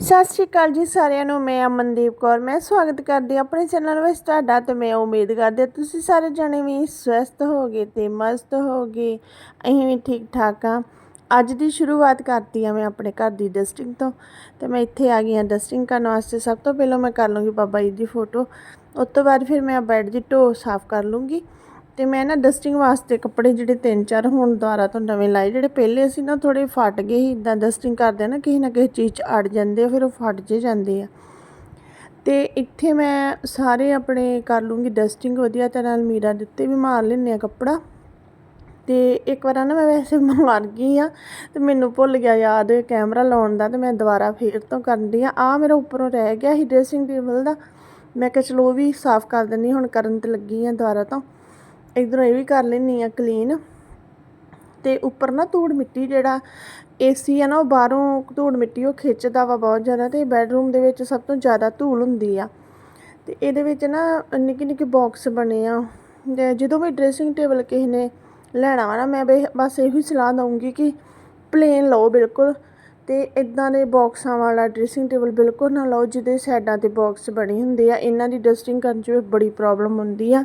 ਸਤਿ ਸ਼੍ਰੀ ਅਕਾਲ ਜੀ ਸਾਰਿਆਂ ਨੂੰ, ਮੈਂ ਅਮਨਦੀਪ ਕੌਰ। ਮੈਂ ਸਵਾਗਤ ਕਰਦੀ ਆਪਣੇ ਚੈਨਲ ਵਿੱਚ। ਤੁਹਾਡਾ ਤੇ ਮੈਂ ਉਮੀਦ ਕਰਦੀ ਹਾਂ ਤੁਸੀਂ ਸਾਰੇ ਜਣੇ ਵੀ ਸਵਸਥ ਹੋਗੇ ਤੇ ਮਸਤ ਹੋਗੇ ਅਸੀਂ ਵੀ ਠੀਕ ਠਾਕ ਆ ਅੱਜ ਦੀ ਸ਼ੁਰੂਆਤ ਕਰਤੀ ਆ ਮੈਂ ਆਪਣੇ ਘਰ ਦੀ ਡਸਟਿੰਗ ਤੋਂ। ਤੇ ਮੈਂ ਇੱਥੇ ਆ ਗਈ ਹਾਂ ਡਸਟਿੰਗ ਕਰਨ ਵਾਸਤੇ। ਸਭ ਤੋਂ ਪਹਿਲਾਂ ਮੈਂ ਕਰ ਲੂੰਗੀ ਬਾਬਾ ਜੀ ਦੀ ਫੋਟੋ ਉਸ ਤੋਂ ਬਾਅਦ ਫਿਰ ਮੈਂ ਬੈੱਡ ਦੀ ਢੋ ਸਾਫ਼ ਕਰ ਲੂੰਗੀ। ਤੇ ਮੈਂ ਨਾ ਡਸਟਿੰਗ ਵਾਸਤੇ ਕੱਪੜੇ ਜਿਹੜੇ ਤਿੰਨ ਚਾਰ ਹੁਣ ਦੁਆਰਾ ਤੋਂ ਨਵੇਂ ਲਾਏ, ਜਿਹੜੇ ਪਹਿਲੇ ਸੀ ਨਾ ਥੋੜੇ ਫਟ ਗਏ ਸੀ ਇਦਾਂ ਡਸਟਿੰਗ ਕਰਦੇ ਆ ਨਾ, ਕਿਸੇ ਨਾ ਕਿਸੇ ਚੀਜ਼ 'ਚ ਅੜ ਜਾਂਦੇ ਆ, ਫਿਰ ਉਹ ਫਟ ਜੇ ਜਾਂਦੇ ਆ। ਤੇ ਇੱਥੇ ਮੈਂ ਸਾਰੇ ਆਪਣੇ ਕਰ ਲੂੰਗੀ ਡਸਟਿੰਗ ਵਧੀਆ ਤਰ੍ਹਾਂ ਅਲਮੀਰਾ ਦੇ ਉੱਤੇ ਵੀ ਮਾਰ ਲੈਂਦੇ ਆ ਕੱਪੜਾ। ਤੇ ਇੱਕ ਵਾਰ ਨਾ ਮੈਂ ਵੈਸੇ ਮਾਰ ਗਈ ਆ, ਤੇ ਮੈਨੂੰ ਭੁੱਲ ਗਿਆ ਯਾਦ, ਕੈਮਰਾ ਲਾਉਣ ਦਾ, ਤੇ ਮੈਂ ਦੁਬਾਰਾ ਫੇਰ ਤੋਂ ਕਰਦੀ ਆ। ਆ ਮੇਰਾ ਉੱਪਰੋਂ ਰਹਿ ਗਿਆ ਸੀ ਡਰੈਸਿੰਗ ਟੇਬਲ ਦਾ। ਮੈਂ ਕਿਹਾ ਚਲੋ ਉਹ ਵੀ ਸਾਫ਼ ਕਰ ਦਿੰਦੀ ਹੁਣ ਕਰਨ ਤੇ ਲੱਗੀ ਆ ਦੁਬਾਰਾ ਤੋਂ। ਇਧਰੋਂ ਇਹ ਵੀ ਕਰ ਲੈਣੀ ਆ ਕਲੀਨ ਤੇ ਉੱਪਰ ਨਾ ਧੂੜ ਮਿੱਟੀ ਜਿਹੜਾ ਏਸੀ ਆ ਨਾ, ਉਹ ਬਾਹਰੋਂ ਧੂੜ ਮਿੱਟੀ ਉਹ ਖਿੱਚਦਾ ਵਾ ਬਹੁਤ ਜ਼ਿਆਦਾ ਤੇ ਬੈੱਡਰੂਮ ਦੇ ਵਿੱਚ ਸਭ ਤੋਂ ਜ਼ਿਆਦਾ ਧੂੜ ਹੁੰਦੀ ਆ। ਤੇ ਇਹਦੇ ਵਿੱਚ ਨਾ ਨਿੱਕੇ ਨਿੱਕੇ ਬਾਕਸ ਬਣੇ ਆ। ਜਦੋਂ ਵੀ ਡਰੈਸਿੰਗ ਟੇਬਲ ਕਿਸੇ ਨੇ ਲੈਣਾ ਵਾ ਨਾ, ਮੈਂ ਬੇ- ਬਸ ਇਹੋ ਹੀ ਸਲਾਹ ਦਊਂਗੀ ਕਿ ਪਲੇਨ ਲਓ ਬਿਲਕੁਲ। ਤੇ ਇਦਾਂ ਦੇ ਬਾਕਸਾਂ ਵਾਲਾ ਡਰੈਸਿੰਗ ਟੇਬਲ ਬਿਲਕੁਲ ਨਾ ਲਓ, ਜਿਹਦੇ ਸਾਈਡਾਂ ਤੇ ਬਾਕਸ ਬਣੇ ਹੁੰਦੇ ਆ। ਇਹਨਾਂ ਦੀ ਡਸਟਿੰਗ ਕਰਨ 'ਚ ਵੀ ਬੜੀ ਪ੍ਰੋਬਲਮ ਹੁੰਦੀ ਆ।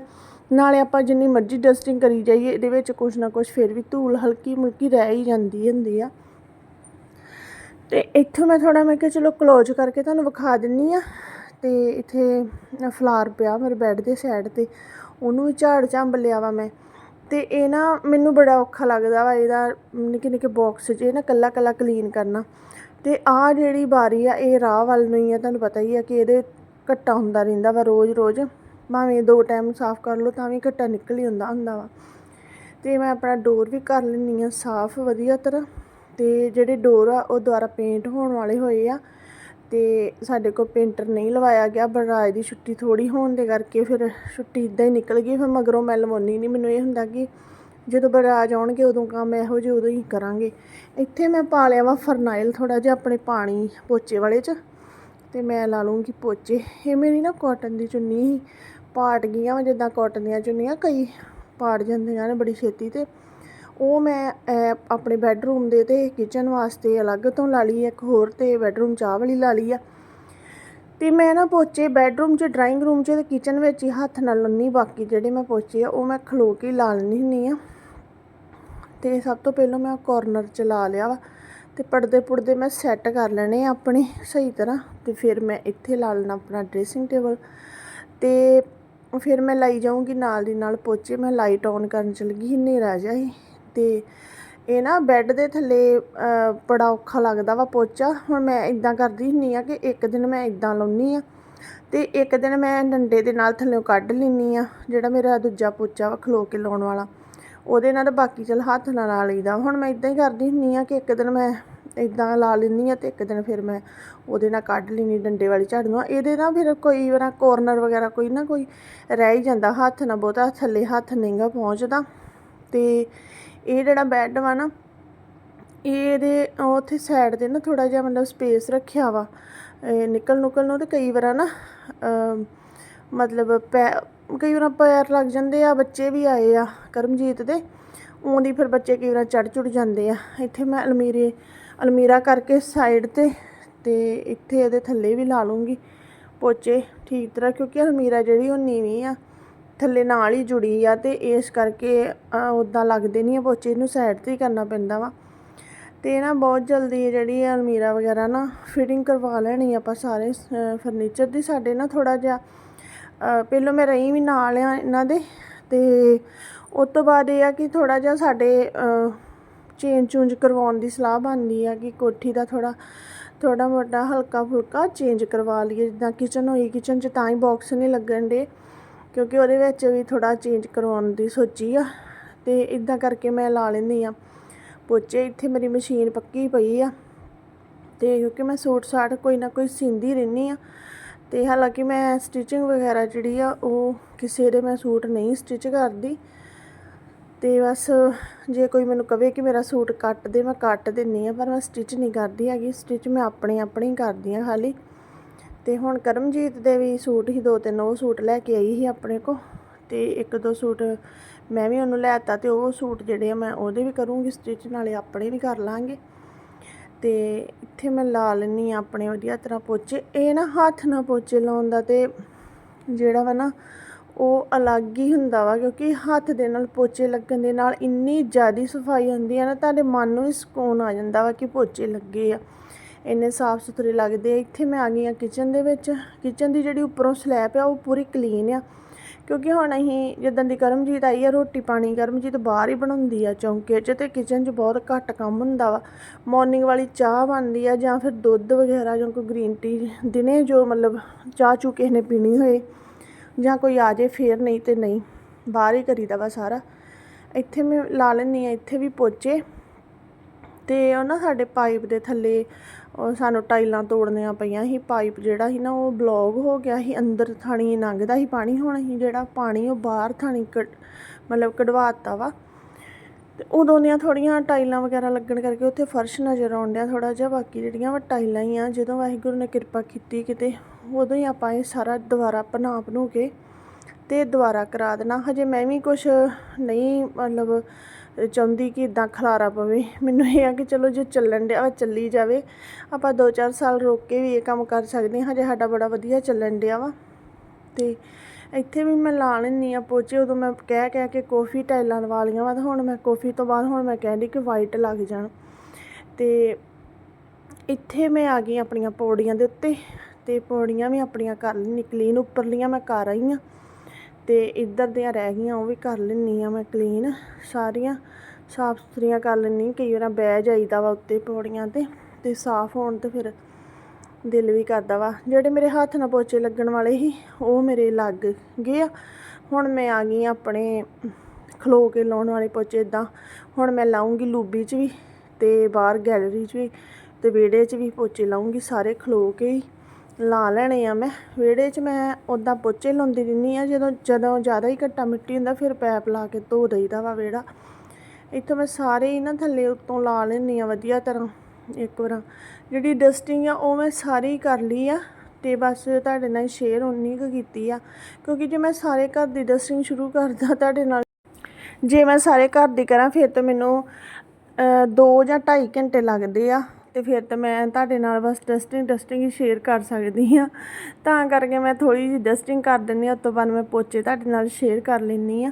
ਨਾਲੇ ਆਪਾਂ ਜਿੰਨੀ ਮਰਜ਼ੀ ਡਸਟਿੰਗ ਕਰੀ ਜਾਈਏ, ਇਹਦੇ ਵਿੱਚ ਕੁਝ ਨਾ ਕੁਝ ਫਿਰ ਵੀ ਧੂਲ ਹਲਕੀ ਮੁਲਕੀ ਰਹਿ ਹੀ ਜਾਂਦੀ ਹੁੰਦੀ ਆ। ਤੇ ਇੱਥੋਂ ਮੈਂ ਥੋੜਾ ਮੈਂ ਕਿਹਾ ਚਲੋ ਕਲੋਜ਼ ਕਰਕੇ ਤੁਹਾਨੂੰ ਵਿਖਾ ਦਿੰਨੀ ਆ। ਤੇ ਇੱਥੇ ਫਲਾਰ ਪਿਆ ਮੇਰੇ ਬੈੱਡ ਦੇ ਸਾਈਡ ਤੇ, ਉਹਨੂੰ ਵੀ ਝਾੜ ਝੰਬ ਲਿਆ ਵਾ ਮੈਂ। ਤੇ ਇਹ ਨਾ ਮੈਨੂੰ ਬੜਾ ਔਖਾ ਲੱਗਦਾ ਵਾ ਇਹਦਾ ਨਿੱਕੇ ਨਿੱਕੇ ਬਾਕਸ 'ਚ, ਇਹ ਨਾ ਕੱਲਾ ਕੱਲਾ ਕਲੀਨ ਕਰਨਾ। ਤੇ ਆਹ ਜਿਹੜੀ ਬਾਰੀ ਆ, ਇਹ ਰਾਹ ਵੱਲ ਨੂੰ ਹੀ ਆ, ਤੁਹਾਨੂੰ ਪਤਾ ਹੀ ਆ ਕਿ ਇਹਦੇ ਘੱਟਾ ਹੁੰਦਾ ਰਹਿੰਦਾ ਵਾ ਰੋਜ਼ ਰੋਜ਼ ਭਾਵੇਂ ਦੋ ਟਾਈਮ ਸਾਫ਼ ਕਰ ਲਓ ਤਾਂ ਵੀ ਘੱਟਾ ਨਿਕਲ ਹੀ ਆਉਂਦਾ ਹੁੰਦਾ ਵਾ। ਅਤੇ ਮੈਂ ਆਪਣਾ ਡੋਰ ਵੀ ਕਰ ਲੈਂਦੀ ਹਾਂ ਸਾਫ਼, ਵਧੀਆ ਤਰ੍ਹਾਂ। ਅਤੇ ਜਿਹੜੇ ਡੋਰ ਆ, ਉਹ ਦੁਬਾਰਾ ਪੇਂਟ ਹੋਣ ਵਾਲੇ ਹੋਏ ਆ। ਅਤੇ ਸਾਡੇ ਕੋਲ ਪੇਂਟਰ ਨਹੀਂ ਲਵਾਇਆ ਗਿਆ ਬਰਾਜ ਦੀ ਛੁੱਟੀ ਥੋੜ੍ਹੀ ਹੋਣ ਦੇ ਕਰਕੇ ਫਿਰ ਛੁੱਟੀ ਇਦਾਂ ਹੀ ਨਿਕਲ ਗਈ। ਫਿਰ ਮਗਰੋਂ ਮੈਂ ਲਵਾਉਣੀ ਨਹੀਂ। ਮੈਨੂੰ ਇਹ ਹੁੰਦਾ ਕਿ ਜਦੋਂ ਬਰਾਜ ਆਉਣਗੇ, ਉਦੋਂ ਕੰਮ ਇਹੋ ਜਿਹੇ ਉਦੋਂ ਹੀ ਕਰਾਂਗੇ। ਇੱਥੇ ਮੈਂ ਪਾ ਲਿਆ ਵਾ ਫਰਨਾਈਲ ਥੋੜਾ ਜਿਹਾ ਆਪਣੇ ਪਾਣੀ ਪੋਚੇ ਵਾਲੇ 'ਚ। ਤੇ ਮੈਂ ਲਾ ਲੂੰਗੀ ਪੋਚੇ। ਇਹ ਮੇਰੀ ਨਾ ਕਾਟਨ ਦੀ ਚੁੰਨੀ ਸੀ। ਪਾਟ ਗਈਆਂ ਵਾ, ਜਿੱਦਾਂ ਕਾਟਨ ਦੀਆਂ ਚੁੰਨੀਆਂ, ਕਈ ਪਾਟ ਜਾਂਦੀਆਂ ਨੇ ਬੜੀ ਛੇਤੀ ਤੇ ਉਹ ਮੈਂ ਆਪਣੇ ਬੈੱਡਰੂਮ ਦੇ ਤੇ ਕਿਚਨ ਵਾਸਤੇ ਅਲੱਗ ਤੋਂ ਲਾ ਲਈ, ਇੱਕ ਹੋਰ ਤੇ ਬੈੱਡਰੂਮ ਚਾਹ ਵਾਲੀ ਲਾ ਲਈ ਆ। ਤੇ ਮੈਂ ਨਾ ਪੋਚੇ ਬੈੱਡਰੂਮ 'ਚ, ਡਰਾਇੰਗ ਰੂਮ 'ਚ ਤੇ ਕਿਚਨ ਵਿੱਚ ਹੀ ਹੱਥ ਨਾਲ ਲੰਨੀ, ਬਾਕੀ ਜਿਹੜੇ ਮੈਂ ਪੋਚੇ ਆ, ਉਹ ਮੈਂ ਖਲੋ ਕੇ ਹੀ ਲਾ ਲੈਂਦੀ ਹੁੰਦੀ ਆ। ਤੇ ਸਭ ਤੋਂ ਪਹਿਲਾਂ ਮੈਂ ਕਾਰਨਰ 'ਚ ਲਾ ਲਿਆ ਵਾ ਤੇ ਪਰਦੇ ਪੁਰਦੇ ਮੈਂ ਸੈੱਟ ਕਰ ਲੈਣੇ ਆਪਣੇ ਸਹੀ ਤਰ੍ਹਾਂ ਤੇ ਫਿਰ ਮੈਂ ਇੱਥੇ ਲਾ ਲੈਣਾ ਆਪਣਾ ਡਰੈਸਿੰਗ ਟੇਬਲ ਤੇ ਫਿਰ ਮੈਂ ਲਾਈ ਜਾਊਂਗੀ, ਨਾਲ ਦੀ ਨਾਲ ਪੋਚੇ, ਮੈਂ ਲਾਈਟ ਔਨ ਕਰਨ ਚਲ ਗਈ ਹਨੇਰਾ ਜਿਹਾ ਸੀ ਤੇ ਇਹ ਨਾ ਬੈੱਡ ਦੇ ਥੱਲੇ ਬੜਾ ਔਖਾ ਲੱਗਦਾ ਵਾ ਪੋਚਾ। ਹੁਣ ਮੈਂ ਇਦਾਂ ਕਰਦੀ ਹੁੰਨੀ ਆ ਕਿ ਇੱਕ ਦਿਨ ਮੈਂ ਇਦਾਂ ਲਾਉਣੀ ਆ ਤੇ ਇੱਕ ਦਿਨ ਮੈਂ ਡੰਡੇ ਦੇ ਨਾਲ ਥੱਲੇੋਂ ਕੱਢ ਲੈਂਦੀ ਆ, ਜਿਹੜਾ ਮੇਰਾ ਦੂਜਾ ਪੋਚਾ ਵਾ ਖਲੋ ਕੇ ਲਾਉਣ ਵਾਲਾ। ਉਹਦੇ ਨਾਲ ਬਾਕੀ ਚਲ ਹੱਥ ਨਾਲ ਲਾ ਲਈਦਾ। ਹੁਣ ਮੈਂ ਇਦਾਂ ਹੀ ਕਰਦੀ ਹੁੰਨੀ ਆ ਕਿ ਇੱਕ ਦਿਨ ਮੈਂ ਇਦਾਂ ਲਾ ਲੈਂਦੀ ਆ ਤੇ ਇੱਕ ਦਿਨ ਫਿਰ ਮੈਂ ਉਹਦੇ ਨਾਲ ਕੱਢ ਲੈਣੀ ਡੰਡੇ ਵਾਲੀ ਝਾੜੂ ਨਾਲ ਇਹਦੇ ਨਾਲ ਫਿਰ ਕੋਈ ਵਾਰ ਕੋਰਨਰ ਵਗੈਰਾ ਕੋਈ ਨਾ ਕੋਈ ਰਹਿ ਹੀ ਜਾਂਦਾ, ਹੱਥ ਨਾ ਬਹੁਤਾ ਥੱਲੇ ਹੱਥ ਨਹੀਂਗਾ ਪਹੁੰਚਦਾ। ਤੇ ਇਹ ਜਿਹੜਾ ਬੈੱਡ ਵਾ ਨਾ, ਇਹਦੇ ਉੱਥੇ ਸਾਈਡ ਤੇ ਨਾ ਥੋੜਾ ਜਿਹਾ ਮਤਲਬ ਸਪੇਸ ਰੱਖਿਆ ਵਾ। ਨਿਕਲ ਨੁਕਲ ਨੂੰ ਤੇ ਕਈ ਵਾਰ ਨਾ ਮਤਲਬ ਪੈ, ਕਈ ਵਾਰ ਪੈਰ ਲੱਗ ਜਾਂਦੇ ਆ, ਬੱਚੇ ਵੀ ਆਏ ਆ ਕਰਮਜੀਤ ਦੇ, ਉਹਦੀ ਫਿਰ ਬੱਚੇ ਕਈ ਵਾਰ ਚੜ ਚੁੜ ਜਾਂਦੇ ਆ। ਇੱਥੇ ਮੈਂ ਅਲਮੀਰੇ ਅਲਮੀਰਾ ਕਰਕੇ ਸਾਈਡ ਤੇ ਤੇ ਇੱਥੇ ਇਹਦੇ ਥੱਲੇ ਵੀ ਲਾ ਲੂੰਗੀ ਪੋਚੇ ਠੀਕ ਤਰ੍ਹਾਂ, ਕਿਉਂਕਿ ਅਲਮੀਰਾ ਜਿਹੜੀ ਉਹ ਨੀਵੀਂ ਆ, ਥੱਲੇ ਨਾਲ ਹੀ ਜੁੜੀ ਆ ਤੇ ਇਸ ਕਰਕੇ ਉਦਾਂ ਲੱਗਦੇ ਨਹੀਂ ਆ ਪੋਚੇ ਨੂੰ ਸਾਈਡ ਤੇ ਹੀ ਕਰਨਾ ਪੈਂਦਾ ਵਾ। ਤੇ ਨਾ ਬਹੁਤ ਜਲਦੀ ਜਿਹੜੀ ਆ ਅਲਮੀਰਾ ਵਗੈਰਾ ਨਾ ਫਿਟਿੰਗ ਕਰਵਾ ਲੈਣੀ ਆਪਾਂ ਸਾਰੇ ਫਰਨੀਚਰ ਦੀ, ਸਾਡੇ ਨਾ ਥੋੜਾ ਜਿਹਾ ਪਹਿਲਾਂ ਮੈਂ ਰਹੀ ਵੀ ਨਾਲ ਆ ਇਹਨਾਂ ਦੇ ਤੇ, ਉਸ ਤੋਂ ਬਾਅਦ ਇਹ ਆ ਕਿ ਥੋੜਾ ਜਿਹਾ ਸਾਡੇ ਚੇਂਜ ਚੂੰਜ ਕਰਵਾਉਣ ਦੀ ਸਲਾਹ ਬਣਦੀ ਆ ਕਿ ਕੋਠੀ ਦਾ ਥੋੜਾ ਥੋੜਾ ਮੋਟਾ ਹਲਕਾ ਫੁਲਕਾ ਚੇਂਜ ਕਰਵਾ ਲਈਏ, ਜਿੱਦਾਂ ਕਿਚਨ ਹੋਈ ਕਿਚਨ 'ਚ ਤਾਂ ਹੀ ਬਾਕਸ ਨਹੀਂ ਲੱਗਣ ਦੇ, ਕਿਉਂਕਿ ਉਹਦੇ ਵਿੱਚ ਵੀ ਥੋੜਾ ਚੇਂਜ ਕਰਵਾਉਣ ਦੀ ਸੋਚੀ ਆ। ਤੇ ਇਦਾਂ ਕਰਕੇ ਮੈਂ ਲਾ ਲੈਂਦੀ ਆ। ਪੋਚੇ ਇੱਥੇ ਮੇਰੀ ਮਸ਼ੀਨ ਪੱਕੀ ਪਈ ਆ। ਤੇ ਕਿਉਂਕਿ ਮੈਂ ਸੂਟ ਸਾਟ ਕੋਈ ਨਾ ਕੋਈ ਸੀਂਦੀ ਰਹਿੰਦੀ ਆ। ਤੇ ਹਾਲਾਂਕਿ ਮੈਂ ਸਟਿਚਿੰਗ ਵਗੈਰਾ ਜਿਹੜੀ ਆ, ਉਹ ਕਿਸੇ ਦੇ ਮੈਂ ਸੂਟ ਨਹੀਂ ਸਟਿਚ ਕਰਦੀ। ਤੇ ਬਸ ਜੇ ਕੋਈ ਮੈਨੂੰ ਕਵੇ ਕਿ ਮੇਰਾ ਸੂਟ ਕੱਟ ਦੇ, ਮੈਂ ਕੱਟ ਦਿੰਨੀ ਆ, ਪਰ ਮੈਂ ਸਟਿਚ ਨਹੀਂ ਕਰਦੀ ਹੈਗੀ। ਸਟਿਚ ਮੈਂ ਆਪਣੇ ਆਪਣੇ ਹੀ ਕਰਦੀ ਆ ਖਾਲੀ। ਤੇ ਹੁਣ ਕਰਮਜੀਤ ਦੇ ਵੀ ਸੂਟ ਹੀ ਦੋ ਤਿੰਨ ਉਹ ਸੂਟ ਲੈ ਕੇ ਆਈ ਸੀ ਆਪਣੇ ਕੋ ਤੇ ਇੱਕ ਦੋ ਸੂਟ ਮੈਂ ਵੀ ਉਹਨੂੰ ਲੈਤਾ ਤੇ ਉਹ ਸੂਟ ਜਿਹੜੇ ਆ ਮੈਂ ਉਹਦੇ ਵੀ ਕਰੂੰਗੀ ਸਟਿਚ ਨਾਲੇ ਆਪਣੇ ਵੀ ਕਰ ਲਾਂਗੇ। ਤੇ ਇੱਥੇ ਮੈਂ ਲਾ ਲੈਂਦੀ ਆ ਆਪਣੇ ਵਧੀਆ ਤਰ੍ਹਾਂ ਪੋਚੇ। ਇਹ ਨਾ ਹੱਥ ਨਾਲ ਪੋਚੇ ਲਾਉਣ ਦਾ ਤੇ ਜਿਹੜਾ ਵਾ ਨਾ ਉਹ ਅਲੱਗ ਹੀ ਹੁੰਦਾ ਵਾ, ਕਿਉਂਕਿ ਹੱਥ ਦੇ ਨਾਲ ਪੋਚੇ ਲੱਗਣ ਦੇ ਨਾਲ ਇੰਨੀ ਜ਼ਿਆਦੀ ਸਫ਼ਾਈ ਹੁੰਦੀ ਆ ਨਾ, ਤੁਹਾਡੇ ਮਨ ਨੂੰ ਹੀ ਸਕੂਨ ਆ ਜਾਂਦਾ ਵਾ ਕਿ ਪੋਚੇ ਲੱਗੇ ਆ। ਇੰਨੇ ਸਾਫ਼ ਸੁਥਰੇ ਲੱਗਦੇ ਆ। ਇੱਥੇ ਮੈਂ ਆ ਗਈ ਆ ਕਿਚਨ ਦੇ ਵਿੱਚ। ਕਿਚਨ ਦੀ ਜਿਹੜੀ ਉੱਪਰੋਂ ਸਲੈਬ ਆ, ਉਹ ਪੂਰੀ ਕਲੀਨ ਆ। ਕਿਉਂਕਿ ਹੁਣ ਅਸੀਂ ਜਿੱਦਾਂ ਦੀ ਕਰਮਜੀਤ ਆਈ ਆ, ਰੋਟੀ ਪਾਣੀ ਕਰਮਜੀਤ ਬਾਹਰ ਹੀ ਬਣਾਉਂਦੀ ਆ ਚੌਂਕੇ 'ਚ ਤੇ ਕਿਚਨ 'ਚ ਬਹੁਤ ਘੱਟ ਕੰਮ ਹੁੰਦਾ ਵਾ। ਮਾਰਨਿੰਗ ਵਾਲੀ ਚਾਹ ਬਣਦੀ ਆ ਜਾਂ ਫਿਰ ਦੁੱਧ ਵਗੈਰਾ ਜਾਂ ਕੋਈ ਗ੍ਰੀਨ ਟੀ ਦਿਨੇ ਜੋ ਮਤਲਬ ਚਾਹ ਚੂ ਕਿਸੇ ਨੇ ਪੀਣੀ ਹੋਏ। ਜਾਂ ਕੋਈ ਆ ਜੇ ਫੇਰ ਨਹੀਂ ਤੇ ਨਹੀਂ, ਬਾਹਰ ਹੀ ਕਰੀਦਾ ਵਾ ਸਾਰਾ। ਇੱਥੇ ਮੈਂ ਲਾ ਲੈਂਦੀ ਆ ਇੱਥੇ ਵੀ ਪੋਚੇ ਤੇ ਉਹ ਨਾ ਸਾਡੇ ਪਾਈਪ ਦੇ ਥੱਲੇ, ਉਹ ਸਾਨੂੰ ਟਾਈਲਾਂ ਤੋੜਨੀਆਂ ਪਈਆਂ ਸੀ। ਪਾਈਪ ਜਿਹੜਾ ਸੀ ਨਾ, ਉਹ ਬਲੌਕ ਹੋ ਗਿਆ ਸੀ। ਅੰਦਰ ਥਾਣੀ ਲੰਘਦਾ ਸੀ ਪਾਣੀ, ਹੁਣ ਅਸੀਂ ਜਿਹੜਾ ਪਾਣੀ ਉਹ ਬਾਹਰ ਥਾਣੀ ਕੱਢ, ਮਤਲਬ ਕਢਵਾਤਾ ਵਾ। ਤੇ ਉਦੋਂ ਦੀਆਂ ਥੋੜੀਆਂ ਟਾਈਲਾਂ ਵਗੈਰਾ ਲੱਗਣ ਕਰਕੇ ਉੱਥੇ ਫਰਸ਼ ਨਜ਼ਰ ਆਉਣ ਡਿਆ ਥੋੜਾ ਜਿਹਾ, ਬਾਕੀ ਜਿਹੜੀਆਂ ਵਾ ਟਾਈਲਾਂ ਹੀ ਆ, ਜਦੋਂ ਵਾਹਿਗੁਰੂ ਨੇ ਕਿਰਪਾ ਕੀਤੀ ਕਿਤੇ, ਉਦੋਂ ਹੀ ਆਪਾਂ ਇਹ ਸਾਰਾ ਦੁਬਾਰਾ ਬਣਾ ਬਣੂ ਕੇ ਤੇ ਦੁਬਾਰਾ ਕਰਾ ਦੇਣਾ। ਹਜੇ ਮੈਂ ਵੀ ਕੁਝ ਨਹੀਂ ਮਤਲਬ ਚਾਹੁੰਦੀ ਕਿ ਇਦਾਂ ਖਲਾਰਾ ਪਵੇ। ਮੈਨੂੰ ਇਹ ਆ ਕਿ ਚਲੋ ਜੇ ਚੱਲਣ ਡਿਆ ਵਾ, ਚੱਲੀ ਜਾਵੇ, ਆਪਾਂ 2-4 ਸਾਲ ਰੋਕ ਕੇ ਵੀ ਇਹ ਕੰਮ ਕਰ ਸਕਦੇ ਹਾਂ। ਹਜੇ ਸਾਡਾ ਬੜਾ ਵਧੀਆ ਚੱਲਣ ਡਿਆ ਵਾ ਤੇ ਇੱਥੇ ਵੀ ਮੈਂ ਲਾ ਲੈਂਦੀ ਆ ਪੋਚੇ, ਉਦੋਂ ਮੈਂ ਕਹਿ ਕਹਿ ਕੇ ਕਾਫੀ ਟਾਈਲਾਂ ਲਵਾ ਲਈਆਂ ਵਾ ਤੇ ਹੁਣ ਮੈਂ ਕਾਫੀ ਤੋਂ ਬਾਅਦ ਹੁਣ ਮੈਂ ਕਹਿੰਦੀ ਕਿ ਵਾਈਟ ਲੱਗ ਜਾਣ। ਤੇ ਇੱਥੇ ਮੈਂ ਆ ਗਈ ਆਪਣੀਆਂ ਪੌੜੀਆਂ ਦੇ ਉੱਤੇ ਤੇ ਪੌੜੀਆਂ ਵੀ ਆਪਣੀਆਂ ਕਰ ਲੈਣੀ ਕਲੀਨ ਉੱਪਰਲੀਆਂ ਮੈਂ ਕਰ ਆਈ ਆ ਤੇ ਇੱਧਰ ਦੀਆਂ ਰਹਿ ਗਈਆਂ, ਉਹ ਵੀ ਕਰ ਲੈਣੀ ਆ ਮੈਂ ਕਲੀਨ ਸਾਰੀਆਂ ਸਾਫ਼ ਸੁਥਰੀਆਂ ਕਰ ਲੈਣੀ ਕਈ ਵਾਰ ਬਹਿ ਜਾਈਦਾ ਵਾ ਉੱਤੇ ਪੌੜੀਆਂ ਤੇ ਤੇ ਸਾਫ਼ ਹੋਣ ਤੇ ਫਿਰ ਦਿਲ ਵੀ ਕਰਦਾ ਵਾ। ਜਿਹੜੇ ਮੇਰੇ ਹੱਥ ਨਾਲ ਪੋਚੇ ਲੱਗਣ ਵਾਲੇ ਸੀ, ਉਹ ਮੇਰੇ ਲੱਗ ਗਏ ਆ। ਹੁਣ ਮੈਂ ਆ ਗਈ ਆਪਣੇ ਖਲੋ ਕੇ ਲਾਉਣ ਵਾਲੇ ਪੋਚੇ ਇਦਾਂ ਹੁਣ ਮੈਂ ਲਾਉਂਗੀ ਲੂਬੀ 'ਚ ਵੀ ਤੇ ਬਾਹਰ ਗੈਲਰੀ 'ਚ ਵੀ ਤੇ ਵਿਹੜੇ 'ਚ ਵੀ ਪੋਚੇ ਲਾਉਂਗੀ ਸਾਰੇ ਖਲੋ ਕੇ ਹੀ। ਲਾ ਲੈਣੇ ਆ ਮੈਂ। ਵਿਹੜੇ 'ਚ ਮੈਂ ਉਦਾਂ ਪੋਚੇ ਲਾਉਂਦੀ ਰਹਿੰਦੀ ਆ, ਜਦੋਂ ਜਦੋਂ ਜ਼ਿਆਦਾ ਹੀ ਘੱਟਾ ਮਿੱਟੀ ਹੁੰਦਾ ਫਿਰ ਪੈਪ ਲਾ ਕੇ ਧੋ ਦਈਦਾ ਵਾ ਵਿਹੜਾ। ਇੱਥੋਂ ਮੈਂ ਸਾਰੇ ਹੀ ਨਾ ਥੱਲੇ ਉੱਤੋਂ ਲਾ ਲੈਂਦੀ ਆ ਵਧੀਆ ਤਰ੍ਹਾਂ। ਇੱਕ ਵਾਰ। ਜਿਹੜੀ ਡਸਟਿੰਗ ਆ, ਉਹ ਮੈਂ ਸਾਰੀ ਕਰ ਲਈ ਆ ਤੇ ਬਸ ਤੁਹਾਡੇ ਨਾਲ ਸ਼ੇਅਰ ਉਨੀ ਕੁ ਕੀਤੀ ਆ, ਕਿਉਂਕਿ ਜੇ ਮੈਂ ਸਾਰੇ ਘਰ ਦੀ ਡਸਟਿੰਗ ਸ਼ੁਰੂ ਕਰਦਾ ਤੁਹਾਡੇ ਨਾਲ। ਜੇ ਮੈਂ ਸਾਰੇ ਘਰ ਦੀ ਕਰਾਂ, ਫਿਰ ਤਾਂ ਮੈਨੂੰ 2 ਜਾਂ 2.5 ਘੰਟੇ ਲੱਗਦੇ ਆ। ਤੇ ਫਿਰ ਤਾਂ ਮੈਂ ਤੁਹਾਡੇ ਨਾਲ ਬਸ ਡਸਟਿੰਗ ਡਸਟਿੰਗ ਹੀ ਸ਼ੇਅਰ ਕਰ ਸਕਦੀ ਆ ਤਾਂ ਕਰਕੇ ਮੈਂ ਥੋੜੀ ਜਿਹੀ ਡਸਟਿੰਗ ਕਰ ਦਿੰਦੀ ਆ ਉਸ ਤੋਂ ਬਾਅਦ ਮੈਂ ਪੋਚੇ ਤੁਹਾਡੇ ਨਾਲ ਸ਼ੇਅਰ ਕਰ ਲੈਂਦੀ ਆ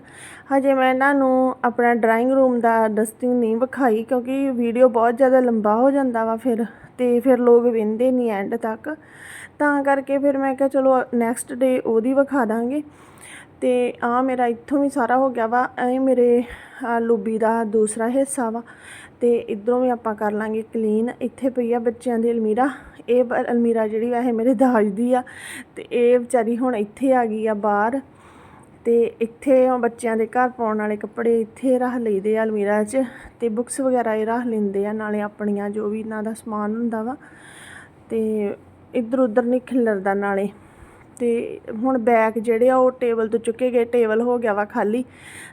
ਹਜੇ ਮੈਂ ਇਹਨਾਂ ਨੂੰ ਆਪਣਾ ਡਰਾਇੰਗ ਰੂਮ ਦਾ ਡਸਟਿੰਗ ਨਹੀਂ ਵਿਖਾਈ, ਕਿਉਂਕਿ ਵੀਡੀਓ ਬਹੁਤ ਜ਼ਿਆਦਾ ਲੰਬਾ ਹੋ ਜਾਂਦਾ ਵਾ ਫਿਰ, ਤੇ ਫਿਰ ਲੋਕ ਵੇਂਦੇ ਨਹੀਂ ਐਂਡ ਤੱਕ। ਤਾਂ ਕਰਕੇ ਫਿਰ ਮੈਂ ਕਿਹਾ ਚਲੋ ਨੈਕਸਟ ਡੇ ਉਹਦੀ ਵਿਖਾ ਦਾਂਗੇ। ਤੇ ਆ ਮੇਰਾ ਇੱਥੋਂ ਵੀ ਸਾਰਾ ਹੋ ਗਿਆ ਵਾ ਇਹ ਮੇਰੇ, ਆਹ ਦਾ ਦੂਸਰਾ ਹਿੱਸਾ ਵਾ। ਤੇ ਇਧਰੋਂ ਵੀ ਆਪਾਂ ਕਰ ਲਾਂਗੇ ਕਲੀਨ ਇੱਥੇ ਪਈ ਆ ਬੱਚਿਆਂ ਦੀ ਅਲਮੀਰਾ। ਇਹ ਬ- ਅਲਮੀਰਾ ਜਿਹੜੀ ਵੈਸੇ ਮੇਰੇ ਦਾਜ ਦੀ ਆ। ਤੇ ਇਹ ਵਿਚਾਰੀ ਹੁਣ ਇੱਥੇ ਆ ਗਈ ਆ ਬਾਹਰ। ਤੇ ਇੱਥੇ ਬੱਚਿਆਂ ਦੇ ਘਰ ਪਾਉਣ ਵਾਲੇ ਕੱਪੜੇ ਇੱਥੇ ਰੱਖ ਲਈਦੇ ਆ ਅਲਮੀਰਾ 'ਚ। ਤੇ ਬੁੱਕਸ ਵਗੈਰਾ ਇਹ ਰੱਖ ਲੈਂਦੇ ਆ, ਨਾਲੇ ਆਪਣੀਆਂ ਜੋ ਵੀ ਇਹਨਾਂ ਦਾ ਸਮਾਨ ਹੁੰਦਾ ਵਾ। ਤੇ ਇੱਧਰ ਉੱਧਰ ਨਹੀਂ ਖਿਲਰਦਾ ਨਾਲੇ। ਤੇ ਹੁਣ ਬੈਗ ਜਿਹੜੇ ਆ ਉਹ ਟੇਬਲ ਤੋਂ ਚੁੱਕੇ ਗਏ। ਟੇਬਲ ਹੋ ਗਿਆ ਵਾ ਖਾਲੀ।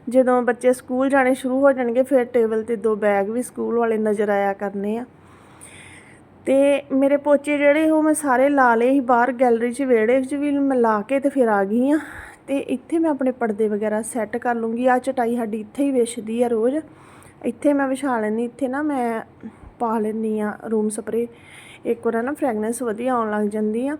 ਜਦੋਂ ਬੱਚੇ ਸਕੂਲ ਜਾਣੇ ਸ਼ੁਰੂ ਹੋ ਜਾਣਗੇ, ਫਿਰ ਟੇਬਲ ਤੇ ਦੋ ਬੈਗ ਵੀ ਸਕੂਲ ਵਾਲੇ ਨਜ਼ਰ ਆਇਆ ਕਰਨੇ ਆ। ਤੇ ਮੇਰੇ ਪੋਚੇ ਜਿਹੜੇ ਉਹ ਮੈਂ ਸਾਰੇ ਲਾ ਲਏ ਸੀ। ਬਾਹਰ ਗੈਲਰੀ 'ਚ ਵਿਹੜੇ 'ਚ ਵੀ ਮੈਂ ਲਾ ਕੇ ਤੇ ਫਿਰ ਆ ਗਈ ਆ ਤੇ ਇੱਥੇ ਮੈਂ ਆਪਣੇ ਪਰਦੇ ਵਗੈਰਾ ਸੈੱਟ ਕਰ ਲੂੰਗੀ। ਆ ਚਟਾਈ ਸਾਡੀ ਇੱਥੇ ਹੀ ਵਿਛਦੀ ਆ ਰੋਜ਼। ਇੱਥੇ ਮੈਂ ਵਿਛਾ ਲੈਂਦੀ। ਇੱਥੇ ਨਾ ਮੈਂ ਪਾ ਲੈਂਦੀ ਆ ਰੂਮ ਸਪਰੇ ਇੱਕ ਵਾਰ ਨਾ ਫ੍ਰੈਗਨੈਂਸ ਵਧੀਆ ਆਉਣ ਲੱਗ ਜਾਂਦੀ ਆ।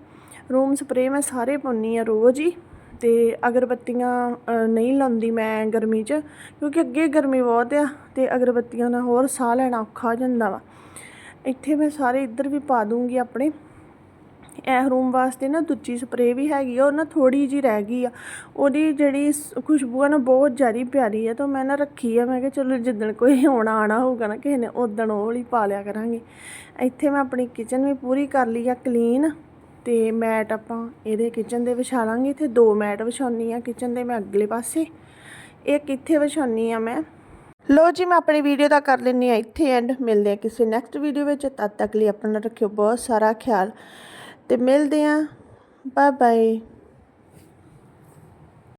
ਰੂਮ ਸਪਰੇ ਮੈਂ ਸਾਰੇ ਪਾਉਂਦੀ ਆ ਰੋਜ਼ ਹੀ। ਤੇ ਅਗਰਬੱਤੀਆਂ ਨਹੀਂ ਲਾਉਂਦੀ ਮੈਂ ਗਰਮੀ 'ਚ, ਕਿਉਂਕਿ ਅੱਗੇ ਗਰਮੀ ਬਹੁਤ ਆ ਤੇ ਅਗਰਬੱਤੀਆਂ ਨਾਲ ਹੋਰ ਸਾਹ ਲੈਣਾ ਔਖਾ ਹੋ ਜਾਂਦਾ ਵਾ। ਇੱਥੇ ਮੈਂ ਸਾਰੇ ਇੱਧਰ ਵੀ ਪਾ ਦੂੰਗੀ ਆਪਣੇ। ਇਹ ਰੂਮ ਵਾਸਤੇ ਨਾ ਦੂਜੀ ਸਪਰੇਅ ਵੀ ਹੈਗੀ ਆ, ਉਹ ਨਾ ਥੋੜੀ ਜੀ ਰਹਿ ਗਈ ਆ। ਉਹਦੀ ਜਿਹੜੀ ਖੁਸ਼ਬੂ ਆ ਨਾ ਬਹੁਤ ਜ਼ਿਆਦਾ ਪਿਆਰੀ ਆ, ਤਾਂ ਮੈਂ ਨਾ ਰੱਖੀ ਆ, ਮੈਂ ਕਿਹਾ ਚਲੋ ਜਿੱਦਣ ਕੋਈ ਆਉਣਾ ਆਣਾ ਹੋਊਗਾ ਨਾ, ਕਿਸੇ ਨੇ ਉਦਣ ਉਹ ਵਾਲੀ ਪਾ ਲਿਆ ਕਰਾਂਗੇ। ਇੱਥੇ ਮੈਂ ਆਪਣੀ ਕਿਚਨ ਵੀ ਪੂਰੀ ਕਰ ਲਈ ਆ ਕਲੀਨ ਤੇ ਮੈਟ ਆਪਾਂ ਇਹਦੇ ਕਿਚਨ ਦੇ ਵਿਛਾ ਲਾਂਗੇ। ਇੱਥੇ ਦੋ ਮੈਟ ਵਿਛਾਉਣੀ ਆ ਕਿਚਨ ਦੇ ਮੈਂ ਅਗਲੇ ਪਾਸੇ, ਇੱਕ ਇੱਥੇ ਵਿਛਾਉਣੀ ਆ ਮੈਂ। ਲੋ ਜੀ, ਮੈਂ ਆਪਣੀ ਵੀਡੀਓ ਦਾ ਕਰ ਲੈਂਦੀ ਆ ਇੱਥੇ ਐਂਡ ਮਿਲਦੇ ਆ ਕਿਸੇ ਨੈਕਸਟ ਵੀਡੀਓ ਵਿੱਚ। ਤਦ ਤੱਕ ਲਈ ਆਪਣਾ ਰੱਖਿਓ ਬਹੁਤ ਸਾਰਾ ਖਿਆਲ। ਤੇ ਮਿਲਦੇ ਆ ਬਾਏ ਬਾਏ